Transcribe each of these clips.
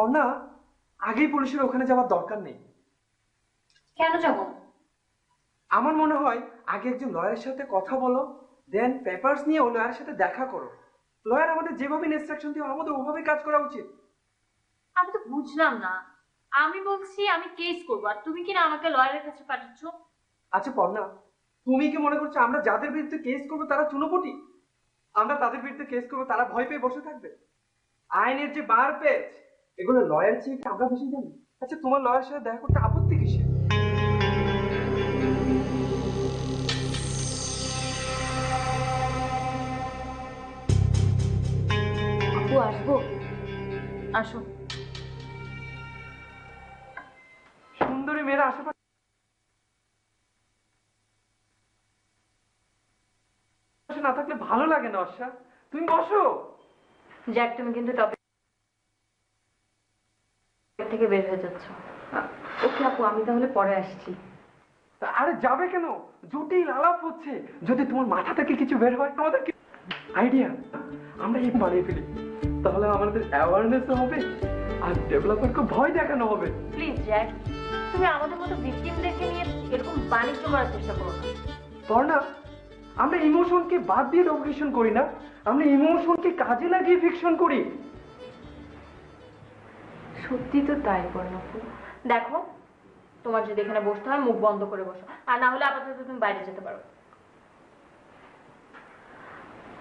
পর্ণা আগেই পুলিশের ওখানে যাওয়ার দরকার নেই। কেন যাব? আমার মনে হয় আগে একজন লয়ারের সাথে কথা বলো দেন পেপারস নিয়ে ওই লয়ারের সাথে দেখা করো। লয়ার আমাদের যেভাবে ইনস্ট্রাকশন দিয়ে আমাদের ওভাবে কাজ করা উচিত। আমি তো বুঝলাম না। আমি বলছি আমি কেস করব। আর তুমি কিনা আমাকে লয়ারের কাছে পাঠাচ্ছ? আচ্ছা পর্ণা তুমি কি মনে করছ আমরা যাদের বিরুদ্ধে কেস করব তারা চুনোপটি? আমরা তাদের বিরুদ্ধে কেস করব তারা ভয় পেয়ে বসে থাকবে? আইনের যে বার পেজ এগুলো লয়ার চেয়ে কি আমরা বেশি জানি। আচ্ছা তোমার লয়ার সাথে দেখা করতে আপত্তি কিসে আপু আসব? আসো। সুন্দরী মেয়েরা আশেপাশে না থাকলে ভালো লাগে না অর্ষা তুমি বসো। যাক তুমি কিন্তু টপিক থেকে বের হয়ে যাচ্ছ। ওকে আপু আমি তাহলে পরে আসছি। আরে যাবে কেন? জটিল আলাপ হচ্ছে। যদি তোমার মাথা থেকে কিছু বের হয় আমাদের আইডিয়া আমরা এই বানিয়ে ফেলি তাহলে আমাদের অ্যাওয়ারনেস হবে আর ডেভেলপারকে ভয় দেখানো হবে। প্লিজ জ্যাক তুমি আমাদের মতো ভিকটিমদেরকে নিয়ে এরকম বাণিজ্য করার চেষ্টা করো না। পর্ণা আমরা ইমোশনকে বাদ দিয়ে ডকুমেশন করি না। আমরা ইমোশনকে কাজে লাগিয়ে ফিকশন করি। সত্যি তো তাই বর্ণপু দেখো তোমার যদি এখানে বসতে হয় মুখ বন্ধ করে বসো। আর না হলে আপাতত তুমি বাইরে যেতে পারো।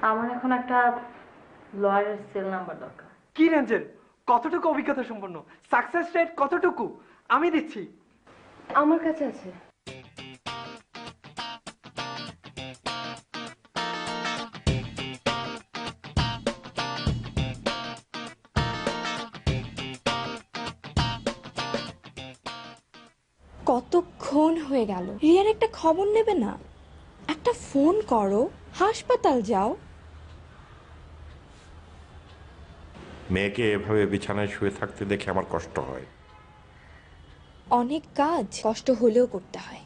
আমার এখন একটা লয়ারের সেল নাম্বার দরকার। কি রেঞ্জের কতটুকু অভিজ্ঞতা সম্পন্ন? সাকসেস রেট কতটুকু? আমি দিচ্ছি। আমার কাছে আছে। হয়ে গেল। রিয়ার একটা খবর নেবে না। একটা ফোন করো হাসপাতাল যাও। মেয়েকে এভাবে বিছানায় শুয়ে থাকতে দেখে আমার কষ্ট হয়। অনেক কাজ কষ্ট হলেও করতে হয়।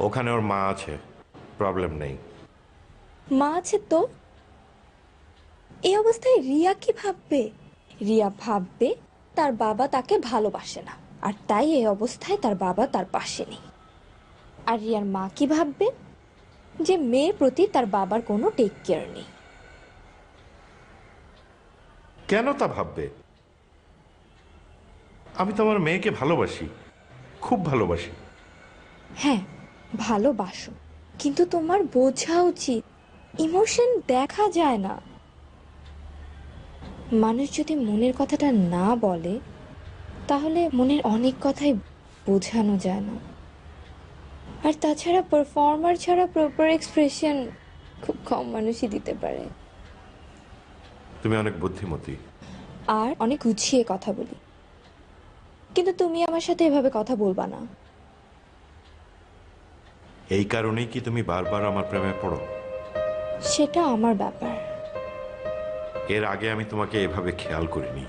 ওখানে ওর মা আছে প্রবলেম নেই। মা আছে তো? এই অবস্থায় রিয়া কি ভাববে? রিয়া ভাববে তার বাবা তাকে ভালোবাসে না। আর তাই এই অবস্থায় তার বাবা তার পাশে নেই। আর রিয়ার মা কি ভাববে? যে মেয়ের প্রতি তার বাবার কোনো টেক কেয়ার নেই। কেন তা ভাববে? আমি তো আমার মেয়েকে ভালোবাসি। খুব ভালোবাসি। হ্যাঁ ভালোবাসো। কিন্তু তোমার বোঝা উচিত ইমোশন দেখা যায় না। মানুষ যদি মনের কথাটা না বলে তাহলে মনের অনেক কথাই বোঝানো যায় না। আর তাছাড়া পারফর্মার ছাড়া প্রপার এক্সপ্রেশন খুব কম মানুষই দিতে পারে। তুমি অনেক বুদ্ধিমতী। আর অনেক গুছিয়ে কথা বলি। কিন্তু তুমি আমার সাথে এভাবে কথা বলবা না। এই কারণেই কি তুমি বারবার আমার প্রেমে পড়ো? সেটা আমার ব্যাপার। এর আগে আমি তোমাকে এভাবে খেয়াল করিনি।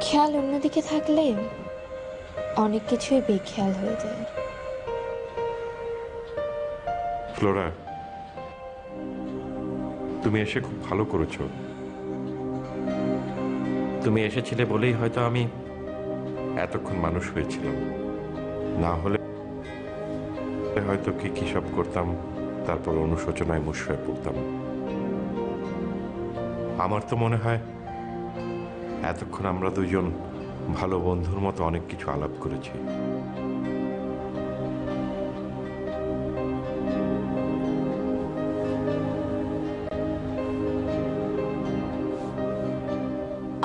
খেয়াল অন্যদিকে থাকলে অনেক কিছুই বেখেয়াল হয়ে যায়। ফ্লোরা, তুমি এসে খুব ভালো করেছ। তুমি এসেছিলে বলেই হয়তো আমি এতক্ষণ মানুষ হয়েছিলাম। না হলে হয়তো কি কি সব করতাম, তারপর অনুশোচনায় মুশ হয়ে পড়তাম। আমার তো মনে হয় এতক্ষণ আমরা দুজন ভালো বন্ধুর মতো অনেক কিছু আলাপ করেছি।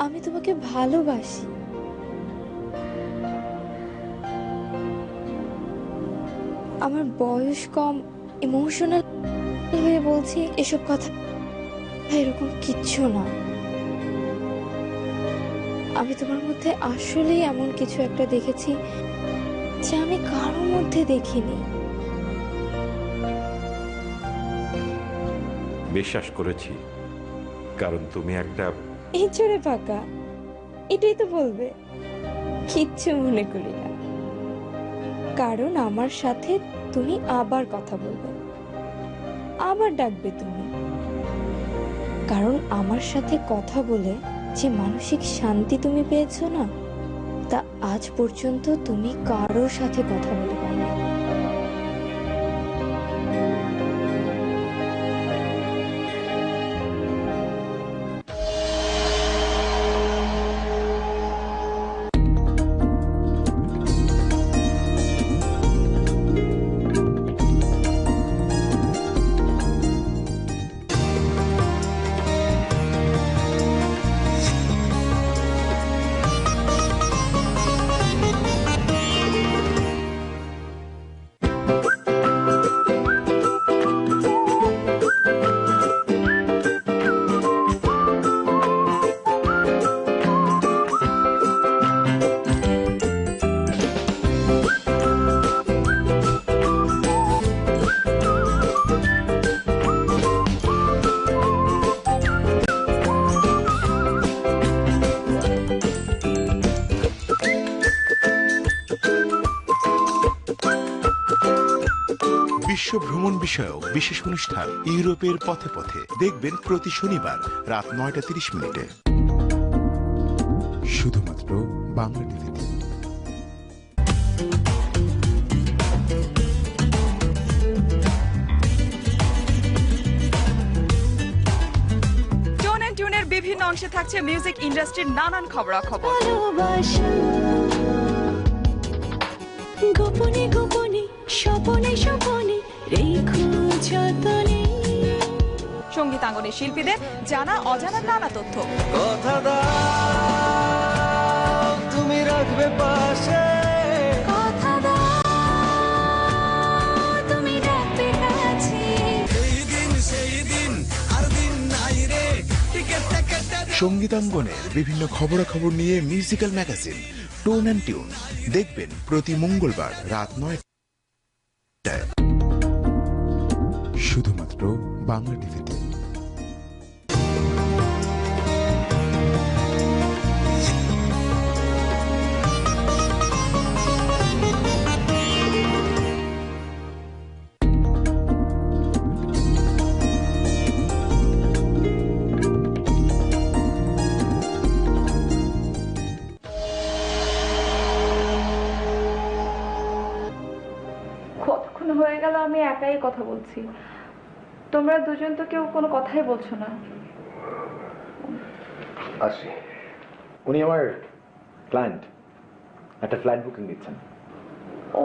আমি তোমাকে ভালোবাসি। আমার বয়স কম ইমোশনাল হয়ে বলছি, এসব কথা এরকম কিচ্ছু না আমি তোমার মধ্যে আসলেই এমন কিছু একটা দেখেছি যা আমি কারোর মধ্যে দেখিনি। বিশ্বাস করেছি কারণ তুমি একটা এই চড়ে ফাঁকা এটাই তো বলবে। কিচ্ছু মনে করি না। কারণ আমার সাথে তুমি আবার কথা বলবে। আবার ডাকবে তুমি। কারণ আমার সাথে কথা বলে যে মানসিক শান্তি তুমি পেয়েছ না তা আজ পর্যন্ত তুমি কারোর সাথে কথা বলতে ভ্রমণ বিষয়ক বিশেষ অনুষ্ঠান ইউরোপের পথে পথে। দেখবেন প্রতি শনিবার রাত নয়টা তিরিশ মিনিটে। শুধুমাত্র বাংলা টিভিতে। বিভিন্ন অংশে থাকছে মিউজিক ইন্ডাস্ট্রির নানান খবরাখবর। গোপনে গোপনে স্বপনে স্বপনে সঙ্গীতাঙ্গনের শিল্পীদের জানা অজানা নানা তথ্য। কথা দাও তুমি রাখবে পাশে। কথা দাও তুমি রাখবে সঙ্গীতাঙ্গনের বিভিন্ন খবরাখবর নিয়ে musical magazine Tone and Tune দেখবেন প্রতি মঙ্গলবার রাত নয়টায়। শুধুমাত্র বাংলা টিভিতে। কতক্ষণ হয়ে গেল আমি একাই কথা বলছি? তোমরা দুজন তো কেউ কোনো কথাই বলছো না। আসি। উনি আমার ক্লায়েন্ট একটা ফ্লাইট বুকিং দিচ্ছেন। ও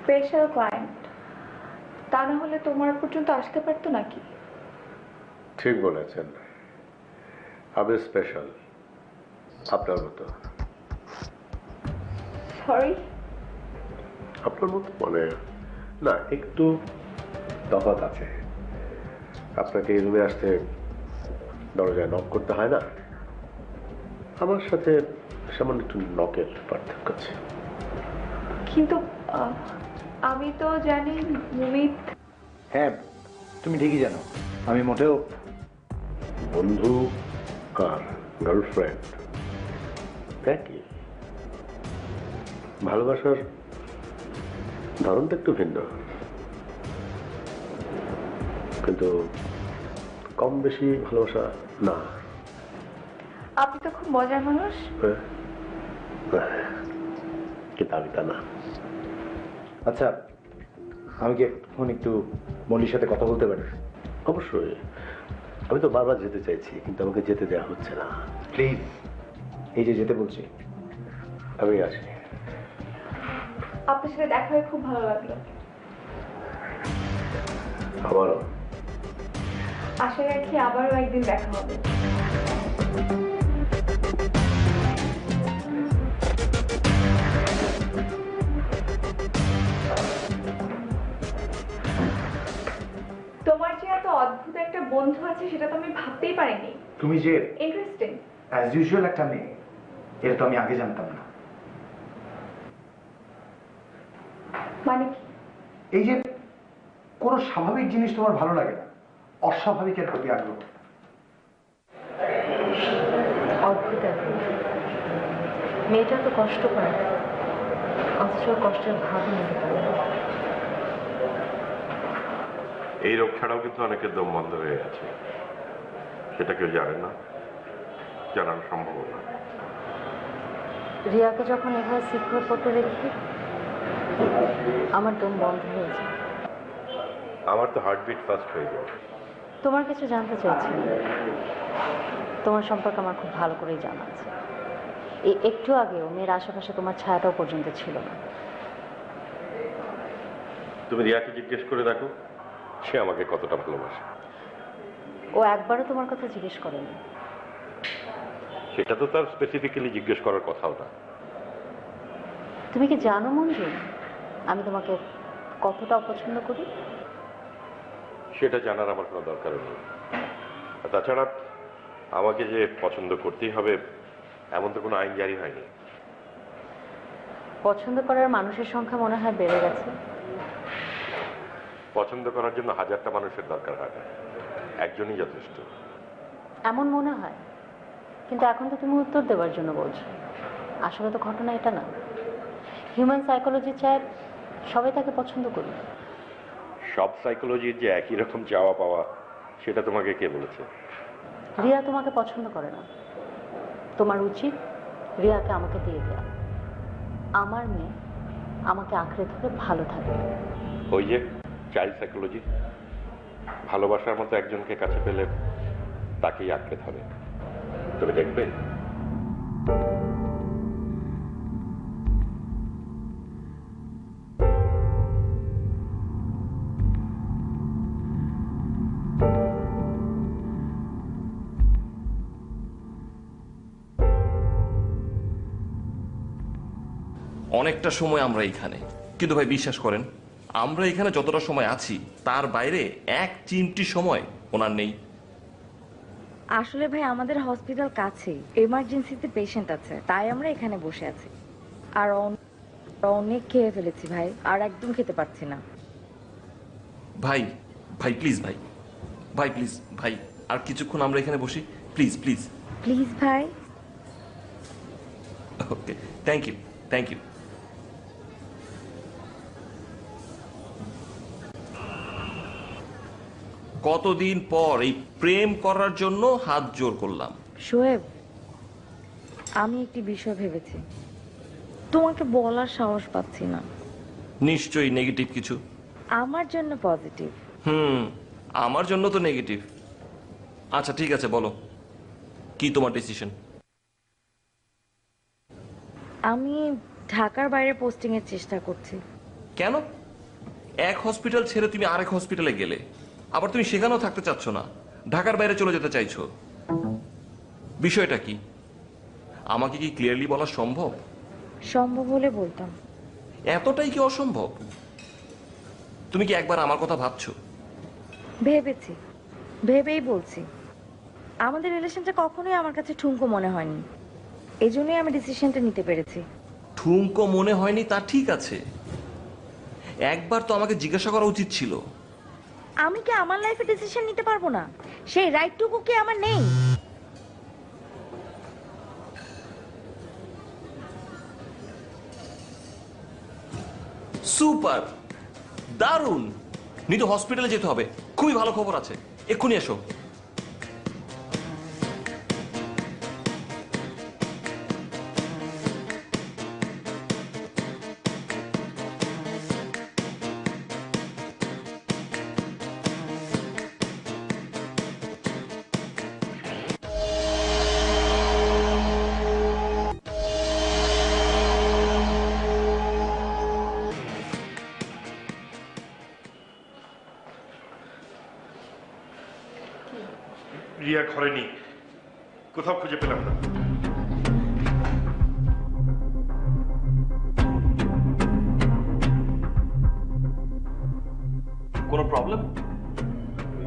স্পেশাল ক্লায়েন্ট তা না হলে তোমার পর্যন্ত আসতে পারতো নাকি? ঠিক বলেছেন। আমি স্পেশাল আপনার মতো। সরি আপনার মতো মানে না একটু তফাৎ আছে। আপনাকে এই রুমে আসতে দরজায় নক করতে হয় না? আমার সাথে সামান্য একটু নকের পার্থক্য আছে। কিন্তু আহ, আমি তো জানি মুমিত হ্যাঁ তুমি ঠিকই জানো। আমি মোটেও বন্ধু আর গার্লফ্রেন্ড একই। ভালোবাসার ধরনটা একটু ভিন্ন। কিন্তু কম বেশি ভালোবাসা না। আপনি তো খুব মজার মানুষ। হ্যাঁ? কিন্তু আমি তা না। আচ্ছা আমি কি এখন একটু মল্লির সাথে কথা বলতে পারি? অবশ্যই। আমি তো বারবার যেতে চাইছি কিন্তু আমাকে যেতে দেওয়া হচ্ছে না। প্লিজ এই যে যেতে বলছি। আমি আসি। আপনার সাথে দেখা হয়ে খুব ভালো লাগল। আমারও আশা রাখি আবারও একদিন দেখা হবে। তোমার যে এত অদ্ভুত একটা বন্ধু আছে সেটা তো আমি ভাবতেই পারিনি। তুমি যে ইন্টারেস্টিং অ্যাজ ইউজুয়াল একটা মেয়ে এটা তো আমি আগে জানতাম না। মানে কি? এই যে কোনো স্বাভাবিক জিনিস তোমার ভালো লাগে না? অস্বাভাবিকের প্রতি আগ্রহ। অদ্ভুত মেয়েটা তো কষ্ট পায় অথচ কষ্টের ভাবই নিতে পারে এই রোগ ছাড়াও কিন্তু অনেকের দম বন্ধ হয়ে গেছে। সেটা কেউ জানে না জানানো সম্ভব না। রিয়াকে যখন এভাবে সিকিউর করতে দেখি আমার দম বন্ধ হয়ে যায়। আমার তো হার্টবিট ফাস্ট হয়ে যায়। তোমার কিছু জানতে চাইছি। তোমার সম্পর্কে আমার খুব ভালো করেই জানা আছে। এই একটু আগেও মেয়ের আশেপাশে তোমার ছায়াটাও পর্যন্ত ছিল না। তুমি রিয়াকে জিজ্ঞেস করে দেখো সে আমাকে কতটা ভালোবাসে। ও একবারও তোমার কথা জিজ্ঞেস করেনি। সেটা তো তার স্পেসিফিক্যালি জিজ্ঞেস করার কথাও না। তুমি কি জানো মঞ্জু আমি তোমাকে কতটা অপছন্দ করি? সেটা জানার আমার কোনো দরকার নেই। তাছাড়া আমাকে যে পছন্দ করতেই হবে এমন তো কোনো আইন জারি হয়নি। পছন্দ করার মানুষের সংখ্যা মনে হয় বেড়ে গেছে। পছন্দ করার জন্য হাজারটা মানুষের দরকার হয়। না একজনই যথেষ্ট। এমন মনে হয়। কিন্তু এখন তো তুমি উত্তর দেওয়ার জন্য বলছো। আসলে তো ঘটনা এটা না। হিউম্যান সাইকোলজি চায় সবাই তাকে পছন্দ করি সব সাইকোলজির যে একই রকম চাওয়া পাওয়া সেটা তোমাকে কে বলেছে? রিয়া তোমাকে পছন্দ করে না। তোমার উচিত রিয়াকে আমাকে দিয়ে দেওয়া আমার মেয়ে আমাকে আঁকড়ে ধরে ভালো থাকে। ওই যে চাইল্ড সাইকোলজি ভালোবাসার মতো একজনকে কাছে পেলে তাকেই আঁকড়ে ধরে। তুমি দেখবে? অনেকটা সময় আমরা এখানে। কিন্তু ভাই বিশ্বাস করেন আমরা এখানে যতটা সময় আছি তার বাইরে এক চিমটি সময় ওনার নেই। আসলে ভাই আমাদের হসপিটাল কাছেই। এমার্জেন্সিতে পেশেন্ট আছে তাই আমরা এখানে বসে আছি। আর অন- অনেক খেয়ে ফেলেছি ভাই আর একদম খেতে পারছি না। ভাই ভাই প্লিজ ভাই ভাই প্লিজ ভাই আর কিছুক্ষণ আমরা এখানে বসি। Please please. প্লিজ ভাই। Okay thank you thank you কতদিন পর এই প্রেম করার জন্য হাত জোর করলাম? শোয়েব আমি একটি বিষয় ভেবেছি। তোমাকে বলার সাহস পাচ্ছি না। নিশ্চয়ই নেগেটিভ কিছু। আমার জন্য পজিটিভ হুম আমার জন্য তো নেগেটিভ আচ্ছা ঠিক আছে বলো। কি তোমার ডিসিশন আমি ঢাকার বাইরে পোস্টিং এর চেষ্টা করছি। কেন? এক হসপিটাল ছেড়ে তুমি আরেক হসপিটালে গেলে। আবার তুমি সেখানেও থাকতে চাচ্ছ না। ঢাকার বাইরে চলে যেতে চাইছো। বিষয়টা কি? আমাকে কি ক্লিয়ারলি বলা সম্ভব? সম্ভব হলে বলতাম। এতটাই কি অসম্ভব? তুমি কি একবার আমার কথা ভাবছ? ভেবেছি। ভেবেই বলছি। আমাদের রিলেশনটা কখনোই আমার কাছে ঠুনকো মনে হয়নি। এই জন্যই আমি ডিসিশনটা নিতে পেরেছি। ঠুমকো মনে হয়নি তা ঠিক আছে। একবার তো আমাকে জিজ্ঞাসা করা উচিত ছিল। আমি কি আমার লাইফে ডিসিশন নিতে পারব না? সেই রাইটটুকু কি আমার নেই? সুপার দারুণ নিতু হসপিটালে যেতে হবে। খুবই ভালো খবর আছে। এক্ষুনি এসো। রিয়া ঘরে নেই। কোথাও খুঁজে পেলাম না। কোনো প্রবলেম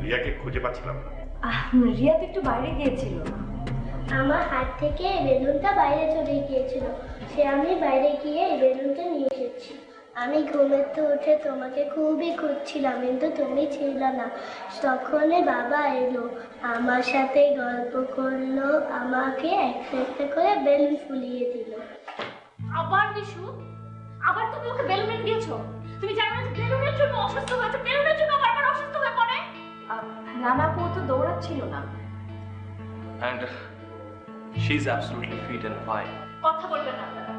রিয়াকে খুঁজে পাচ্ছিলাম না। রিয়া তো একটু বাইরে গিয়েছিল। আমার হাত থেকে এই বেলুনটা বাইরে চলে গিয়েছিল। সে আমি বাইরে গিয়ে এই বেলুনটা নিয়ে আমি ঘুমের তো উঠে তোমাকে খুবই খুঁজছিলাম কিন্তু তুমি ছিল না। তখনই বাবা এলো আমার সাথে গল্প করল আমাকে একটা একটা করে বেলুন ফুলিয়ে দিল। আবার বিশু আবার তুমি ওকে বেলুন দিয়েছ? তুমি জানো না যে বেলুনের জন্য অসুস্থ হয়েছে বেলুনের জন্য বারবার অসুস্থ হয়ে পড়ে? না না ও তো দৌড়াচ্ছিল না। And she is absolutely fit and fine কথা বলবেন না আপনারা।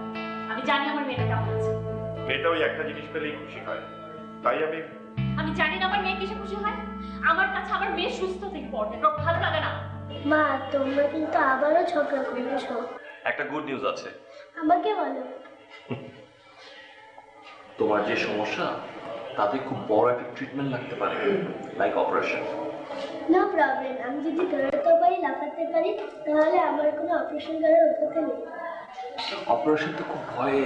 আমি জানি আমার মেয়েটা কেমন আছে। মেয়েটা ওই একটা জিনিস পেলেই খুশি হয়। তাই আমি আমি জানি না আমার মেয়ে কিসে খুশি হয়। আমার কাছে আমার মেয়ে সুস্থ থেকে ওর ভালো লাগে না। মা তোমরা কিন্তু আবারও ঝগড়া করেছ। একটা গুড নিউজ আছে। আমাকে বলো। তোমার যে সমস্যা তাতে খুব বড় একটা ট্রিটমেন্ট লাগতে পারে লাইক অপারেশন নো প্রবলেম আমি যদি দৌড়াতে পারি লাফাতে পারি তাহলে আমার কোনো অপারেশন করার অভিজ্ঞতা নেই। অপারেশন তো খুব ভয়ে।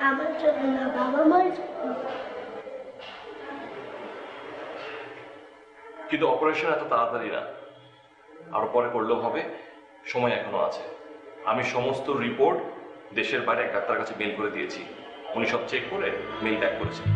আমার জন্য না, বাবা মার জন্য। কিন্তু অপারেশন এত তাড়াতাড়ি না। আর পরে করলেও হবে, সময় এখনও আছে। আমি সমস্ত রিপোর্ট দেশের বাইরে এক ডাক্তার কাছে মেল করে দিয়েছি। উনি সব চেক করে মেল ব্যাক করেছেন।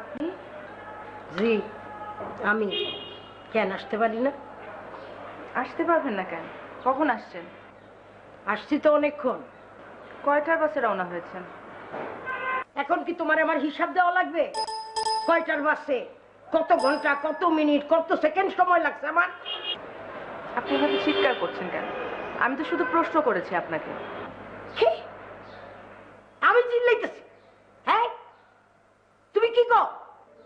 আপনি? জি আমি। কেন আসতে পারি না? আসতে পারবেন না কেন? কখন আসছেন? আসছি তো অনেকক্ষণ। কয়টার বাসে রওনা হয়েছেন? এখন কি তোমার আমার হিসাব দেওয়া লাগবে? কয়টার বাসে? কত ঘণ্টা কত মিনিট কত সেকেন্ড সময় লাগছে আমার? আপনি এভাবে চিৎকার করছেন কেন? আমি তো শুধু প্রশ্ন করেছি আপনাকে। আমি চিল্লাইতেছি হ্যাঁ তুমি কি কো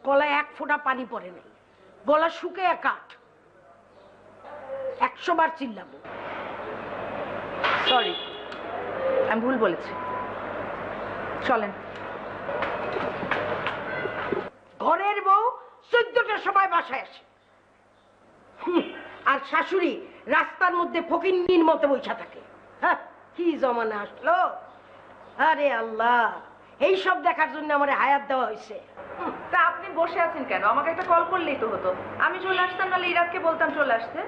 গলায় এক ফোঁটা পানি পড়ে নাই। গলা শুকে এক কাঠ। একশো বার চিল্লাবো। সরি আমি ভুল বলেছি। চলেন। ঘরের বউ চোদ্দটার সময় বাসায় আসে। আর শাশুড়ি রাস্তার মধ্যে ফকিন্নির মতো বৈশা থাকে। হ্যাঁ কি জমানা আসলো? আরে আল্লাহ এই সব দেখার জন্য আমার হায়াত দেওয়া হয়েছে। তা আপনি বসে আছেন কেন? আমাকে একটা কল করলেই তো হতো। আমি চলে আসতাম নাহলে ইরাককে বলতাম চলে আসতে।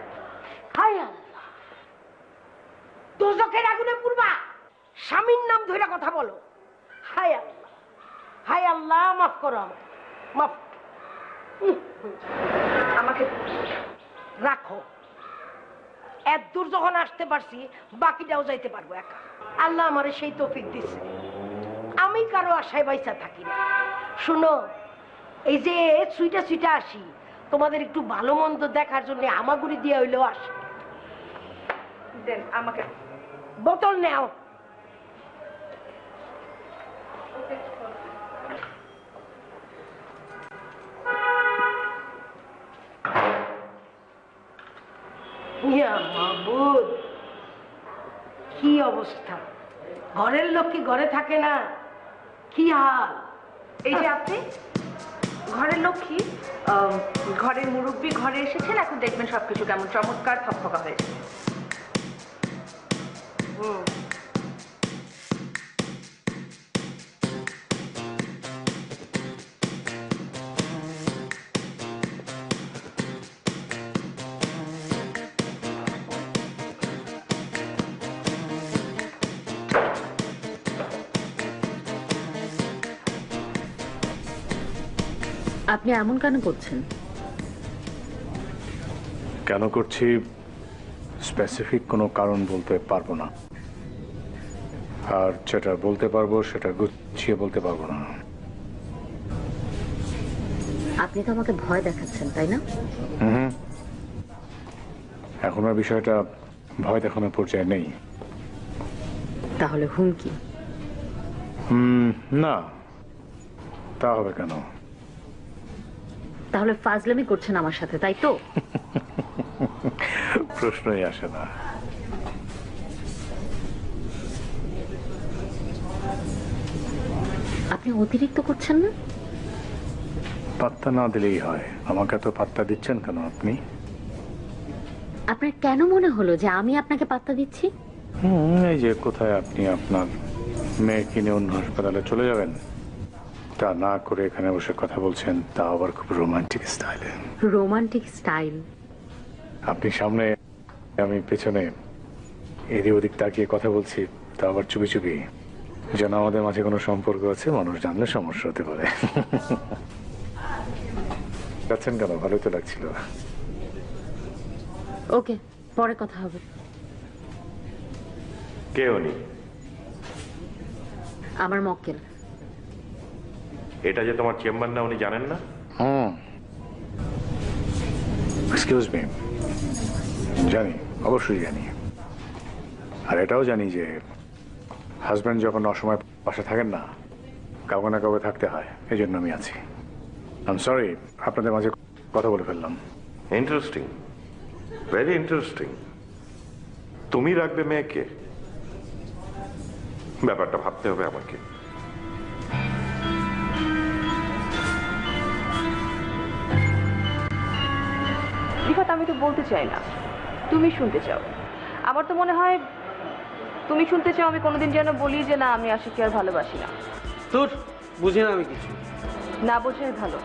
হায় আল্লাহ। দোজখের আগুনে পুরবা স্বামীর নাম ধরে কথা বলো। হায় আল্লাহ। হায় আল্লাহ মাফ করো আমাকে মাফ। আমাকে রাখো। এত দূর যখন আসতে পারছি বাকিটাও যাইতে পারব একা। আল্লাহ আমারে সেই তৌফিক দিছে। আমি কারও আশায় বাইসা থাকি না। শুনো এই যে সুইটা সুইটা আসি তোমাদের একটু ভালো মন্দ দেখার জন্য আমাগুড়ি দিয়ে হইলেও আসি। দেন আমাকে। বোতল নেও। কি অবস্থা? ঘরের লোক কি ঘরে থাকে না? কি হাল? এই যে আপনি, ঘরের লক্ষ্মী ঘরের মুরব্বী ঘরে এসেছেন, এখন দেখবেন সবকিছু কেমন চমৎকার ফকফকা হয়েছে হুম। আপনি এমন কেন করছেন? কেন করছি স্পেসিফিক কোনো কারণ বলতে পারব না। আর যেটা বলতে পারব সেটা গুছিয়ে বলতে পারব না। আপনি তো আমাকে ভয় দেখাচ্ছেন তাই না? হুম। এখন আর বিষয়টা ভয় দেখানোর পর্যায়ে নেই। তাহলে হুমকি? হুম না। তা হবে কেন? তাহলে ফাজলামি করছেন আমার সাথে তাই তো? প্রশ্নই আসে না। আপনি অতিরিক্ত করছেন না? পাত্তা না দিলেই হয়। আমাকে তো পাত্তা দিচ্ছেন কেন আপনি? আপনার কেন মনে হলো যে আমি আপনাকে পাত্তা দিচ্ছি? হুম এই যে কোথায় আপনি আপনার মেয়ে কিনে অন্য হাসপাতালে চলে যাবেন? তা না করে এখানে বসে কথা বলছেন তা আবার খুব রোমান্টিক স্টাইলে রোমান্টিক স্টাইল আপনি সামনে আমি পেছনে এদিক ওদিক তাকিয়ে কথা বলছি তা আবার চুপি চুপি। যেন আমাদের মাঝে কোনো সম্পর্ক আছে মানুষ জানলে সমস্যা হতে পারে। যাচ্ছেন কেন? ভালোই তো লাগছিল। ওকে পরে কথা হবে। কে উনি? আমার মক্কেল। এটা যে তোমার চেম্বার না উনি জানেন না? হুম। এক্সকিউজ মি জানি অবশ্যই জানি। আর এটাও জানি যে হাজব্যান্ড যখন অসময় পাশে থাকেন না কাউকে না কাউকে থাকতে হয় এই জন্য আমি আছি। আম সরি আপনাদের মাঝে কথা বলে ফেললাম। ইন্টারেস্টিং ভেরি ইন্টারেস্টিং তুমি রাখবে মেয়েকে? ব্যাপারটা ভাবতে হবে আমাকে। রিফাত আমি তো বলতে চাই না। তুমি শুনতে চাও। আমার তো মনে হয় তুমি শুনতে চাও আমি কোনোদিন যেন বলি যে না আমি আশিকে আর ভালোবাসি না। তোর বুঝি না আমি কিছু। না বোঝাই ভালো।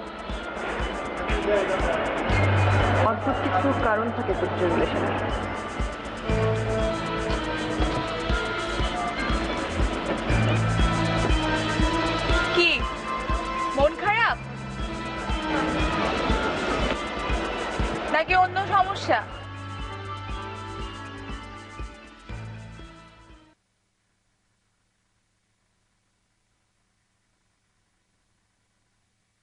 অদ্ভুত কিছু কারণ থাকে তোর রিলেশনের খারাপ নাকি অন্য সমস্যা